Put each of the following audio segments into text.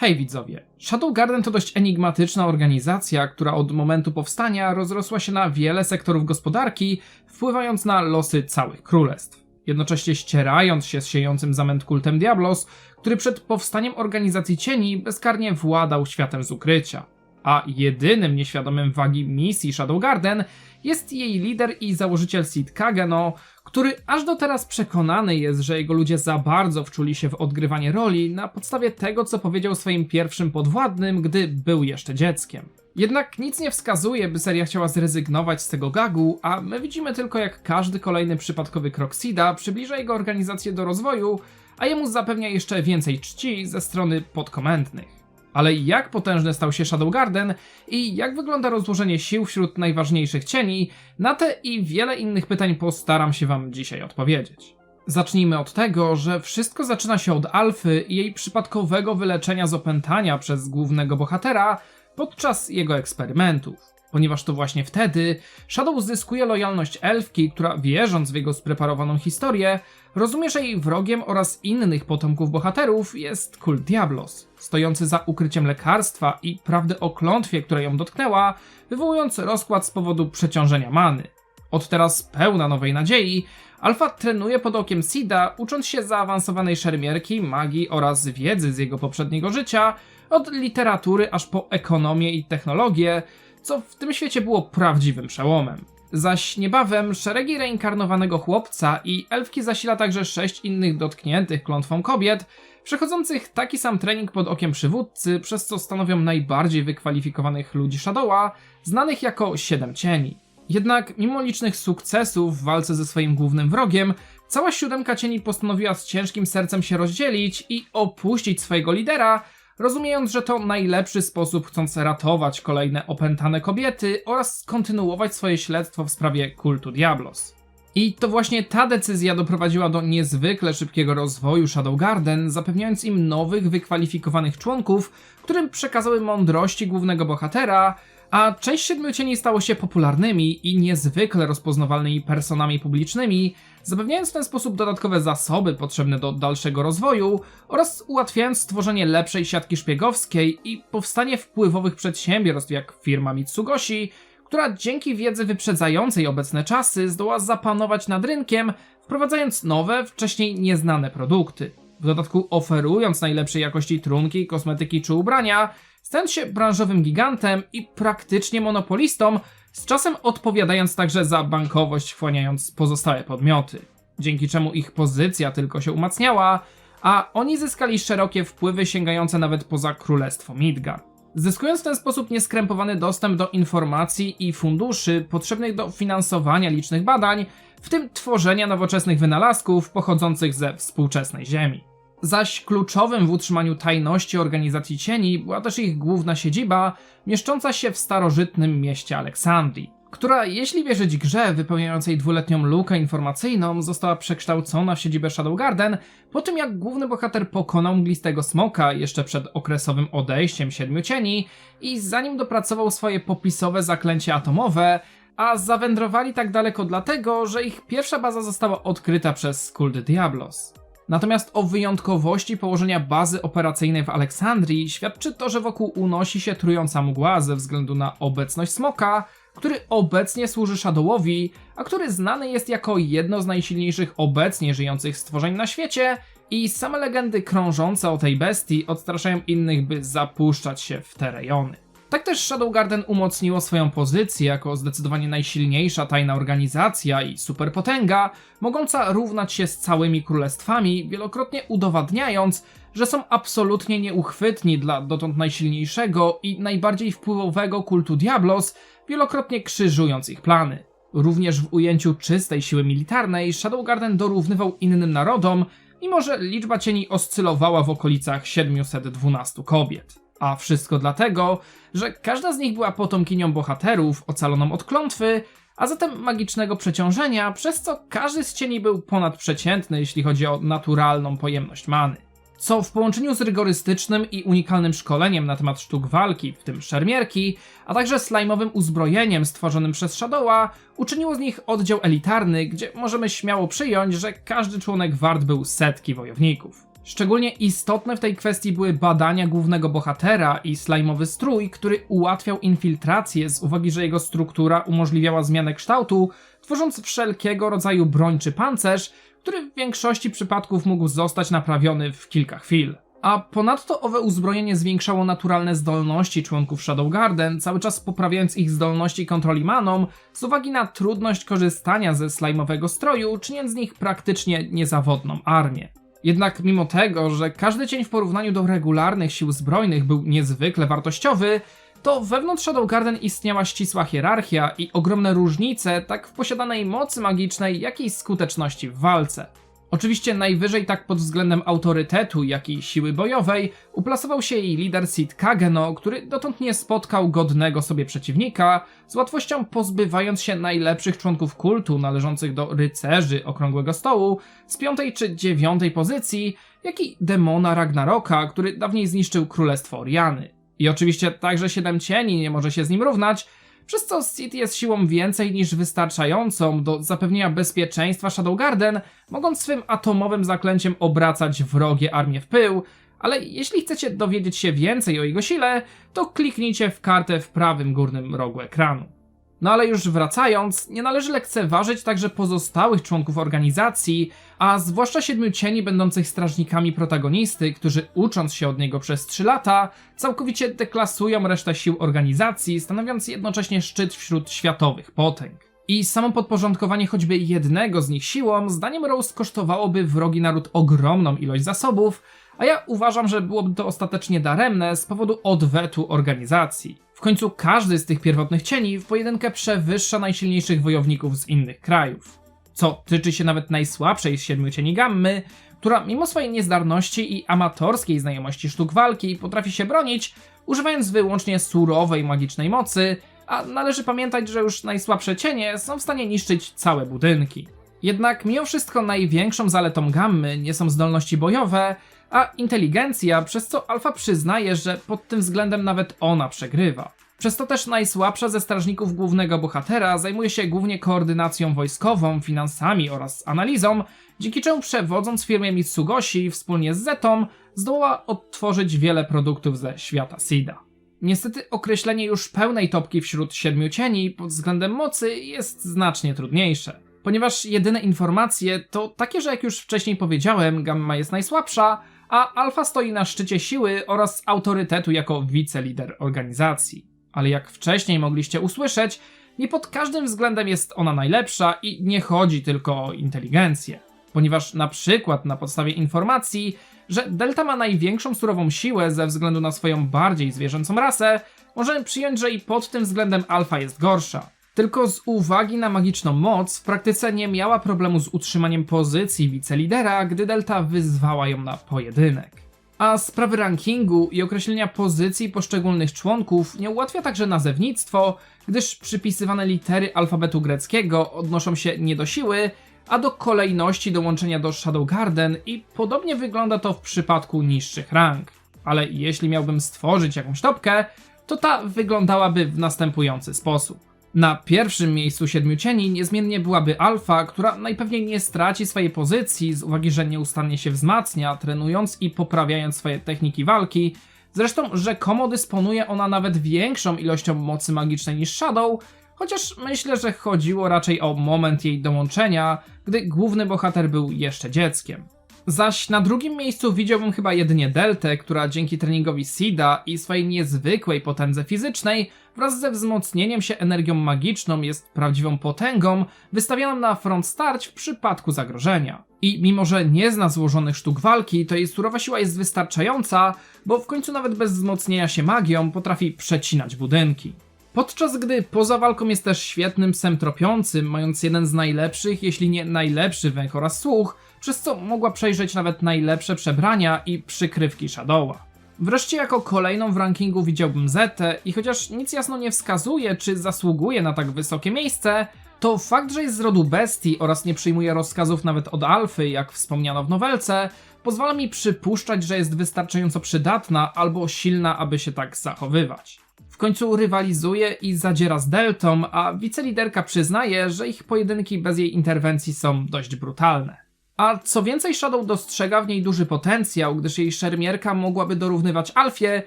Hej widzowie, Shadow Garden to dość enigmatyczna organizacja, która od momentu powstania rozrosła się na wiele sektorów gospodarki, wpływając na losy całych królestw. Jednocześnie ścierając się z siejącym zamęt kultem Diablos, który przed powstaniem organizacji cieni bezkarnie władał światem z ukrycia. A jedynym nieświadomym wagi misji Shadow Garden jest jej lider i założyciel Sid Kageno, który aż do teraz przekonany jest, że jego ludzie za bardzo wczuli się w odgrywanie roli na podstawie tego, co powiedział swoim pierwszym podwładnym, gdy był jeszcze dzieckiem. Jednak nic nie wskazuje, by seria chciała zrezygnować z tego gagu, a my widzimy tylko jak każdy kolejny przypadkowy krok Sida przybliża jego organizację do rozwoju, a jemu zapewnia jeszcze więcej czci ze strony podkomendnych. Ale jak potężny stał się Shadow Garden i jak wygląda rozłożenie sił wśród najważniejszych cieni, na te i wiele innych pytań postaram się Wam dzisiaj odpowiedzieć. Zacznijmy od tego, że wszystko zaczyna się od Alfy i jej przypadkowego wyleczenia z opętania przez głównego bohatera podczas jego eksperymentów. Ponieważ to właśnie wtedy Shadow zyskuje lojalność elfki, która wierząc w jego spreparowaną historię, rozumie, że jej wrogiem oraz innych potomków bohaterów jest kult Diablos, stojący za ukryciem lekarstwa i prawdy o klątwie, która ją dotknęła, wywołując rozkład z powodu przeciążenia many. Od teraz pełna nowej nadziei, Alfa trenuje pod okiem Sida, ucząc się zaawansowanej szermierki, magii oraz wiedzy z jego poprzedniego życia, od literatury aż po ekonomię i technologię, co w tym świecie było prawdziwym przełomem. Zaś niebawem szeregi reinkarnowanego chłopca i elfki zasila także sześć innych dotkniętych klątwą kobiet, przechodzących taki sam trening pod okiem przywódcy, przez co stanowią najbardziej wykwalifikowanych ludzi Shadowa, znanych jako Siedem Cieni. Jednak mimo licznych sukcesów w walce ze swoim głównym wrogiem, cała siódemka cieni postanowiła z ciężkim sercem się rozdzielić i opuścić swojego lidera, rozumiejąc, że to najlepszy sposób chcąc ratować kolejne opętane kobiety oraz kontynuować swoje śledztwo w sprawie kultu Diablos. I to właśnie ta decyzja doprowadziła do niezwykle szybkiego rozwoju Shadow Garden, zapewniając im nowych, wykwalifikowanych członków, którym przekazały mądrości głównego bohatera, a część Siedmiu Cieni stało się popularnymi i niezwykle rozpoznawalnymi personami publicznymi, zapewniając w ten sposób dodatkowe zasoby potrzebne do dalszego rozwoju oraz ułatwiając stworzenie lepszej siatki szpiegowskiej i powstanie wpływowych przedsiębiorstw jak firma Mitsugoshi, która dzięki wiedzy wyprzedzającej obecne czasy zdoła zapanować nad rynkiem, wprowadzając nowe, wcześniej nieznane produkty. W dodatku oferując najlepszej jakości trunki, kosmetyki czy ubrania, stając się branżowym gigantem i praktycznie monopolistą, z czasem odpowiadając także za bankowość, wchłaniając pozostałe podmioty. Dzięki czemu ich pozycja tylko się umacniała, a oni zyskali szerokie wpływy sięgające nawet poza królestwo Midgard. Zyskując w ten sposób nieskrępowany dostęp do informacji i funduszy potrzebnych do finansowania licznych badań, w tym tworzenia nowoczesnych wynalazków pochodzących ze współczesnej Ziemi. Zaś kluczowym w utrzymaniu tajności organizacji cieni była też ich główna siedziba, mieszcząca się w starożytnym mieście Aleksandrii, która, jeśli wierzyć grze wypełniającej dwuletnią lukę informacyjną, została przekształcona w siedzibę Shadow Garden po tym jak główny bohater pokonał mglistego smoka jeszcze przed okresowym odejściem Siedmiu Cieni i zanim dopracował swoje popisowe zaklęcie atomowe, a zawędrowali tak daleko dlatego, że ich pierwsza baza została odkryta przez kult Diablos. Natomiast o wyjątkowości położenia bazy operacyjnej w Aleksandrii świadczy to, że wokół unosi się trująca mgła ze względu na obecność smoka, który obecnie służy Shadowowi, a który znany jest jako jedno z najsilniejszych obecnie żyjących stworzeń na świecie i same legendy krążące o tej bestii odstraszają innych, by zapuszczać się w te rejony. Tak też Shadow Garden umocniło swoją pozycję jako zdecydowanie najsilniejsza tajna organizacja i superpotęga, mogąca równać się z całymi królestwami, wielokrotnie udowadniając, że są absolutnie nieuchwytni dla dotąd najsilniejszego i najbardziej wpływowego kultu Diablos, wielokrotnie krzyżując ich plany. Również w ujęciu czystej siły militarnej Shadow Garden dorównywał innym narodom, mimo że liczba cieni oscylowała w okolicach 712 kobiet. A wszystko dlatego, że każda z nich była potomkinią bohaterów ocaloną od klątwy, a zatem magicznego przeciążenia, przez co każdy z cieni był ponadprzeciętny, jeśli chodzi o naturalną pojemność many. Co w połączeniu z rygorystycznym i unikalnym szkoleniem na temat sztuk walki, w tym szermierki, a także slajmowym uzbrojeniem stworzonym przez Shadowa, uczyniło z nich oddział elitarny, gdzie możemy śmiało przyjąć, że każdy członek wart był setki wojowników. Szczególnie istotne w tej kwestii były badania głównego bohatera i slajmowy strój, który ułatwiał infiltrację z uwagi, że jego struktura umożliwiała zmianę kształtu, tworząc wszelkiego rodzaju broń czy pancerz, który w większości przypadków mógł zostać naprawiony w kilka chwil. A ponadto owe uzbrojenie zwiększało naturalne zdolności członków Shadow Garden, cały czas poprawiając ich zdolności kontroli maną z uwagi na trudność korzystania ze slajmowego stroju, czyniąc z nich praktycznie niezawodną armię. Jednak mimo tego, że każdy cień w porównaniu do regularnych sił zbrojnych był niezwykle wartościowy, to wewnątrz Shadow Garden istniała ścisła hierarchia i ogromne różnice tak w posiadanej mocy magicznej, jak i skuteczności w walce. Oczywiście najwyżej tak pod względem autorytetu, jak i siły bojowej uplasował się jej lider Sid Kageno, który dotąd nie spotkał godnego sobie przeciwnika, z łatwością pozbywając się najlepszych członków kultu należących do rycerzy Okrągłego Stołu z piątej czy dziewiątej pozycji, jak i demona Ragnaroka, który dawniej zniszczył królestwo Oriany. I oczywiście także Siedem Cieni nie może się z nim równać, przez co City jest siłą więcej niż wystarczającą do zapewnienia bezpieczeństwa Shadow Garden, mogąc swym atomowym zaklęciem obracać wrogie armie w pył, ale jeśli chcecie dowiedzieć się więcej o jego sile, to kliknijcie w kartę w prawym górnym rogu ekranu. No ale już wracając, nie należy lekceważyć także pozostałych członków organizacji, a zwłaszcza siedmiu cieni będących strażnikami protagonisty, którzy ucząc się od niego przez 3 lata, całkowicie deklasują resztę sił organizacji, stanowiąc jednocześnie szczyt wśród światowych potęg. I samo podporządkowanie choćby jednego z nich siłą, zdaniem Rose kosztowałoby wrogi naród ogromną ilość zasobów, a ja uważam, że byłoby to ostatecznie daremne z powodu odwetu organizacji. W końcu każdy z tych pierwotnych cieni w pojedynkę przewyższa najsilniejszych wojowników z innych krajów. Co tyczy się nawet najsłabszej z siedmiu cieni gammy, która mimo swojej niezdarności i amatorskiej znajomości sztuk walki potrafi się bronić, używając wyłącznie surowej magicznej mocy, a należy pamiętać, że już najsłabsze cienie są w stanie niszczyć całe budynki. Jednak mimo wszystko największą zaletą gammy nie są zdolności bojowe, a inteligencja, przez co Alfa przyznaje, że pod tym względem nawet ona przegrywa. Przez to też najsłabsza ze strażników głównego bohatera zajmuje się głównie koordynacją wojskową, finansami oraz analizą, dzięki czemu przewodząc firmie Mitsugoshi wspólnie z Zetą zdołała odtworzyć wiele produktów ze świata Sida. Niestety określenie już pełnej topki wśród siedmiu cieni pod względem mocy jest znacznie trudniejsze. Ponieważ jedyne informacje to takie, że jak już wcześniej powiedziałem, Gamma jest najsłabsza, a Alfa stoi na szczycie siły oraz autorytetu jako wicelider organizacji. Ale jak wcześniej mogliście usłyszeć, nie pod każdym względem jest ona najlepsza i nie chodzi tylko o inteligencję. Ponieważ na przykład na podstawie informacji, że Delta ma największą surową siłę ze względu na swoją bardziej zwierzęcą rasę, możemy przyjąć, że i pod tym względem Alfa jest gorsza. Tylko z uwagi na magiczną moc, w praktyce nie miała problemu z utrzymaniem pozycji wicelidera, gdy Delta wyzwała ją na pojedynek. A sprawy rankingu i określenia pozycji poszczególnych członków nie ułatwia także nazewnictwo, gdyż przypisywane litery alfabetu greckiego odnoszą się nie do siły, a do kolejności dołączenia do Shadow Garden i podobnie wygląda to w przypadku niższych rank. Ale jeśli miałbym stworzyć jakąś topkę, to ta wyglądałaby w następujący sposób. Na pierwszym miejscu siedmiu cieni niezmiennie byłaby Alfa, która najpewniej nie straci swojej pozycji z uwagi, że nieustannie się wzmacnia, trenując i poprawiając swoje techniki walki. Zresztą rzekomo dysponuje ona nawet większą ilością mocy magicznej niż Shadow, chociaż myślę, że chodziło raczej o moment jej dołączenia, gdy główny bohater był jeszcze dzieckiem. Zaś na drugim miejscu widziałbym chyba jedynie Deltę, która dzięki treningowi Sida i swojej niezwykłej potędze fizycznej wraz ze wzmocnieniem się energią magiczną jest prawdziwą potęgą wystawioną na front starć w przypadku zagrożenia. I mimo, że nie zna złożonych sztuk walki, to jej surowa siła jest wystarczająca, bo w końcu nawet bez wzmocnienia się magią potrafi przecinać budynki. Podczas gdy poza walką jest też świetnym psem tropiącym, mając jeden z najlepszych, jeśli nie najlepszy węch oraz słuch, przez co mogła przejrzeć nawet najlepsze przebrania i przykrywki Shadowa. Wreszcie jako kolejną w rankingu widziałbym Zetę i chociaż nic jasno nie wskazuje, czy zasługuje na tak wysokie miejsce, to fakt, że jest z rodu bestii oraz nie przyjmuje rozkazów nawet od Alfy, jak wspomniano w nowelce, pozwala mi przypuszczać, że jest wystarczająco przydatna albo silna, aby się tak zachowywać. W końcu rywalizuje i zadziera z Deltą, a wiceliderka przyznaje, że ich pojedynki bez jej interwencji są dość brutalne. A co więcej, Shadow dostrzega w niej duży potencjał, gdyż jej szermierka mogłaby dorównywać Alfie,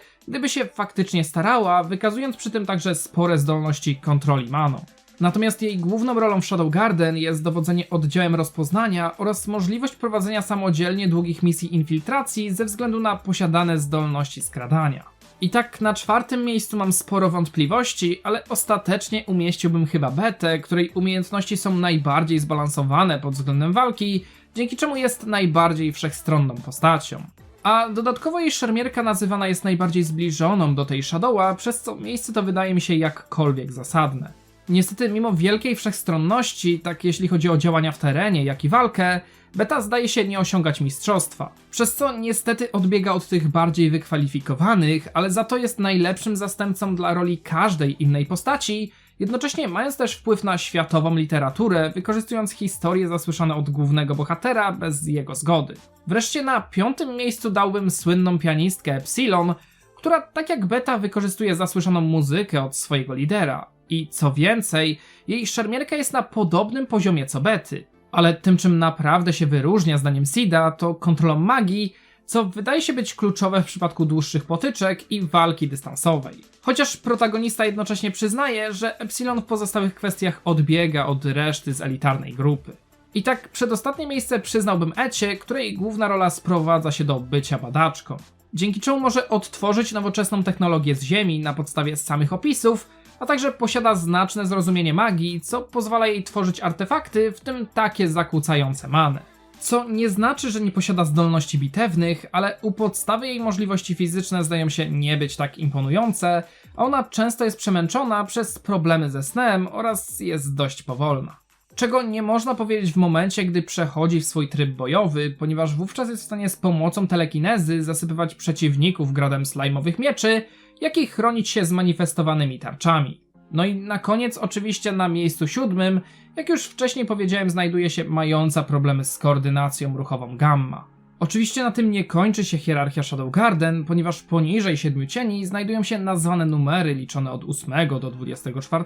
gdyby się faktycznie starała, wykazując przy tym także spore zdolności kontroli maną. Natomiast jej główną rolą w Shadow Garden jest dowodzenie oddziałem rozpoznania oraz możliwość prowadzenia samodzielnie długich misji infiltracji ze względu na posiadane zdolności skradania. I tak na czwartym miejscu mam sporo wątpliwości, ale ostatecznie umieściłbym chyba Betę, której umiejętności są najbardziej zbalansowane pod względem walki, dzięki czemu jest najbardziej wszechstronną postacią. A dodatkowo jej szermierka nazywana jest najbardziej zbliżoną do tej Shadowa, przez co miejsce to wydaje mi się jakkolwiek zasadne. Niestety, mimo wielkiej wszechstronności, tak jeśli chodzi o działania w terenie, jak i walkę, Beta zdaje się nie osiągać mistrzostwa, przez co niestety odbiega od tych bardziej wykwalifikowanych, ale za to jest najlepszym zastępcą dla roli każdej innej postaci, jednocześnie mając też wpływ na światową literaturę, wykorzystując historie zasłyszane od głównego bohatera bez jego zgody. Wreszcie na piątym miejscu dałbym słynną pianistkę Epsilon, która tak jak Beta wykorzystuje zasłyszaną muzykę od swojego lidera. I co więcej, jej szermierka jest na podobnym poziomie co Bety. Ale tym, czym naprawdę się wyróżnia zdaniem Sida, to kontrolą magii, co wydaje się być kluczowe w przypadku dłuższych potyczek i walki dystansowej. Chociaż protagonista jednocześnie przyznaje, że Epsilon w pozostałych kwestiach odbiega od reszty z elitarnej grupy. I tak przedostatnie miejsce przyznałbym Ecie, której główna rola sprowadza się do bycia badaczką. Dzięki czemu może odtworzyć nowoczesną technologię z Ziemi na podstawie samych opisów, a także posiada znaczne zrozumienie magii, co pozwala jej tworzyć artefakty, w tym takie zakłócające manę. Co nie znaczy, że nie posiada zdolności bitewnych, ale u podstawy jej możliwości fizyczne zdają się nie być tak imponujące, a ona często jest przemęczona przez problemy ze snem oraz jest dość powolna. Czego nie można powiedzieć w momencie, gdy przechodzi w swój tryb bojowy, ponieważ wówczas jest w stanie z pomocą telekinezy zasypywać przeciwników gradem slajmowych mieczy, jak i chronić się zmanifestowanymi tarczami. No i na koniec, oczywiście na miejscu siódmym, jak już wcześniej powiedziałem, znajduje się mająca problemy z koordynacją ruchową Gamma. Oczywiście na tym nie kończy się hierarchia Shadow Garden, ponieważ poniżej siedmiu cieni znajdują się nazwane numery liczone od 8 do 24,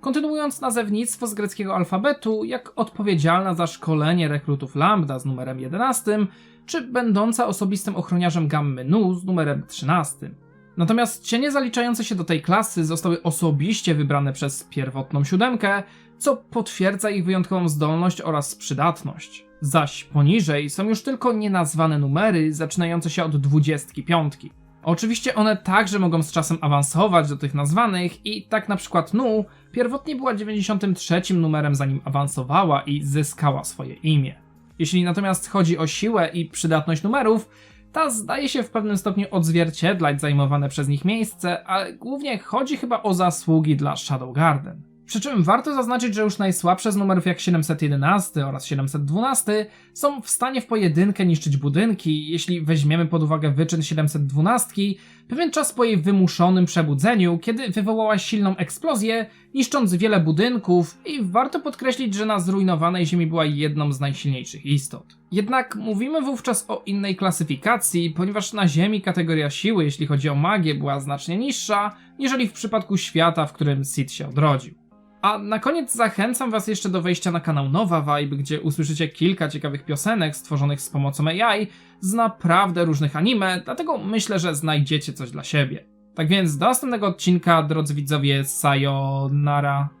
kontynuując nazewnictwo z greckiego alfabetu, jak odpowiedzialna za szkolenie rekrutów Lambda z numerem 11, czy będąca osobistym ochroniarzem Gammy Nu z numerem 13. Natomiast cienie zaliczające się do tej klasy zostały osobiście wybrane przez pierwotną siódemkę, co potwierdza ich wyjątkową zdolność oraz przydatność. Zaś poniżej są już tylko nienazwane numery zaczynające się od 25. Oczywiście one także mogą z czasem awansować do tych nazwanych i tak na przykład Nu pierwotnie była 93 numerem zanim awansowała i zyskała swoje imię. Jeśli natomiast chodzi o siłę i przydatność numerów, ta zdaje się w pewnym stopniu odzwierciedlać zajmowane przez nich miejsce, ale głównie chodzi chyba o zasługi dla Shadow Garden. Przy czym warto zaznaczyć, że już najsłabsze z numerów jak 711 oraz 712 są w stanie w pojedynkę niszczyć budynki, jeśli weźmiemy pod uwagę wyczyn 712 pewien czas po jej wymuszonym przebudzeniu, kiedy wywołała silną eksplozję, niszcząc wiele budynków i warto podkreślić, że na zrujnowanej ziemi była jedną z najsilniejszych istot. Jednak mówimy wówczas o innej klasyfikacji, ponieważ na ziemi kategoria siły, jeśli chodzi o magię, była znacznie niższa, niżeli w przypadku świata, w którym Sid się odrodził. A na koniec zachęcam Was jeszcze do wejścia na kanał Nowa Vibe, gdzie usłyszycie kilka ciekawych piosenek stworzonych z pomocą AI z naprawdę różnych anime, dlatego myślę, że znajdziecie coś dla siebie. Tak więc do następnego odcinka, drodzy widzowie, sayonara.